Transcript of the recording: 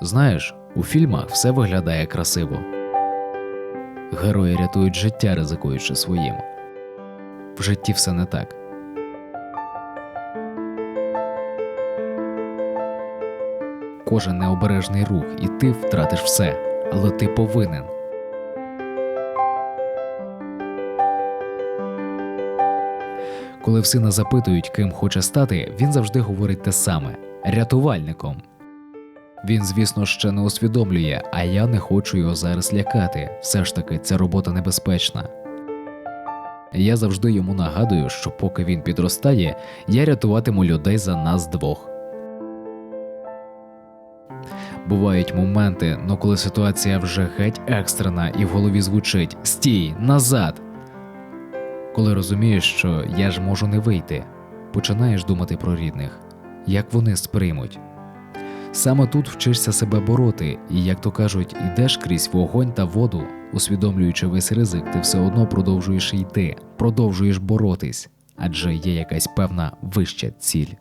Знаєш, у фільмах все виглядає красиво. Герої рятують життя, ризикуючи своїм. В житті все не так. Кожен необережний рух, і ти втратиш все, але ти повинен. Коли сина запитують, ким хоче стати, він завжди говорить те саме рятувальником. Він, звісно, ще не усвідомлює, а я не хочу його зараз лякати. Все ж таки, ця робота небезпечна. Я завжди йому нагадую, що поки він підростає, я рятуватиму людей за нас двох. Бувають моменти, но коли ситуація вже геть екстрена і в голові звучить Стій, назад. Коли розумієш, що я ж можу не вийти, починаєш думати про рідних, як вони сприймуть. Саме тут вчишся себе бороти, і, як то кажуть, йдеш крізь вогонь та воду, усвідомлюючи весь ризик, ти все одно продовжуєш йти, продовжуєш боротись, адже є якась певна вища ціль.